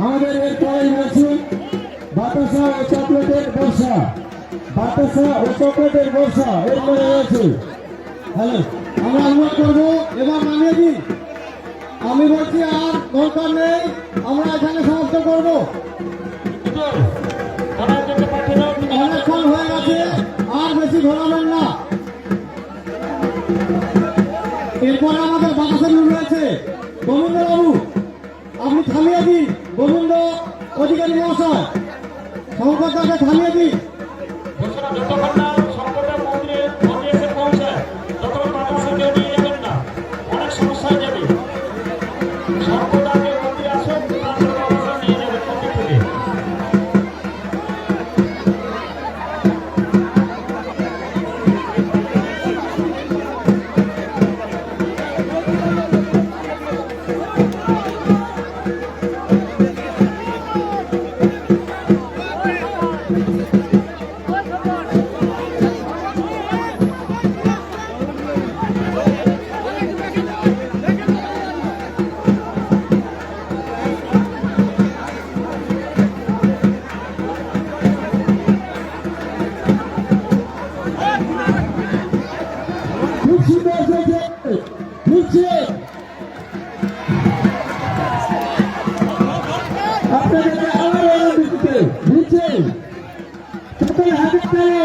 আমাদের এর পরেই রয়েছে বাতাসা ও চকলেটের বর্ষা। বাতাসা ও চকলেটের বর্ষা এরপরে রয়েছে। হ্যালো আমরা অনুরোধ করব, এবার নামিয়ে দিন। আমি বলছি, আর দরকার নেই, আমরা এখানে সাহায্য করব। অনেকক্ষণ হয়ে গেছে, আর বেশি ঘোরাবেন না। এরপরে আমাদের বাতাসের রয়েছে। গোবিন্দ বাবু আপনি থামিয়ে দিন। গোবিন্দ অধিকারী মহাশয় সংকটটাকে থামিয়ে দিন। ঘোষণা নিচ্ছে হাতে তালে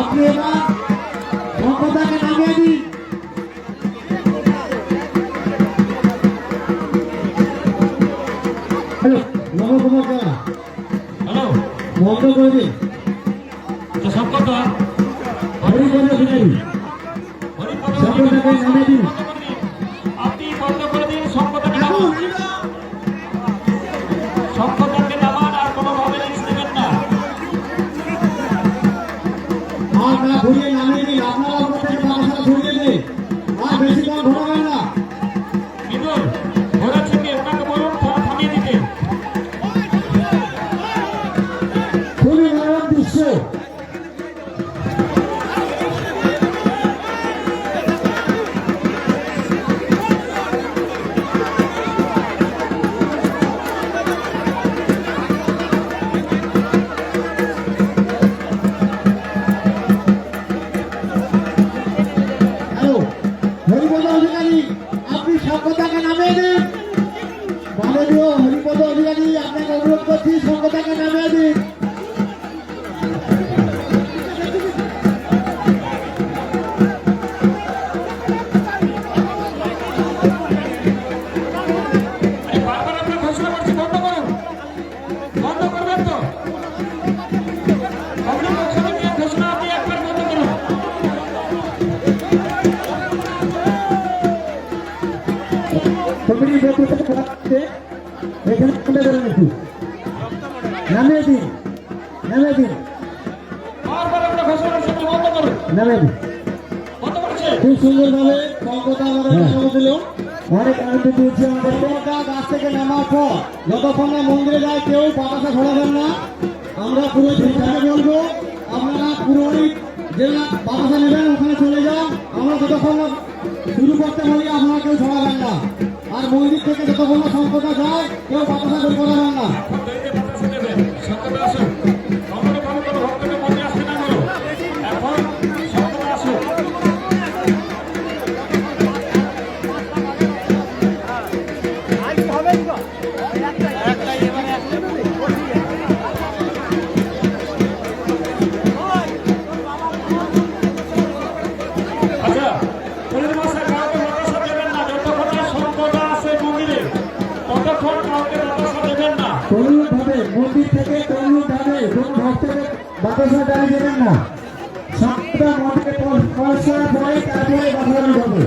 আপনি এবার সংকটটাকে নামিয়ে দিন। নবকুমার হ্যালো বন্ধ করে দিন তো সংকট হরিপদ অধিকারী সংকটটাকে নামিয়ে দিন হ্যালো হরিপদ অধিকারী আপনাকে অনুরোধ করছি সংকটটাকে নামিয়ে দিন। নামিয়ে দিন নামিয়ে দিন খুব সুন্দরভাবে সংকট আমাদের হ্যাঁ। দিল। অনেক আনন্দ দিয়েছে আমাদের সংকটটা গাছ থেকে নামার পর। যতক্ষণ না মন্দিরে যায় কেউ বাতাসা ছড়াবেন না। আমরা পুরো ঠিকঠাক বলব আপনারা পুরোহিত যে বাতাসা নেবেন ওখানে চলে যান। আমরা যতক্ষণ না শুরু করতে বলি আপনারা কেউ ছড়াবেন না। আর মন্দির থেকে যতক্ষণ না সংকটটা যায় কেউ বাতাসা করাবেন না। মন্দির কোনরূপ ভাবে কোন ভক্তকে বাতাসা দাঁড়ি দেবেন না সবটা মন্দিরে পয়সা পরে তারপরে বাঁধানো হবে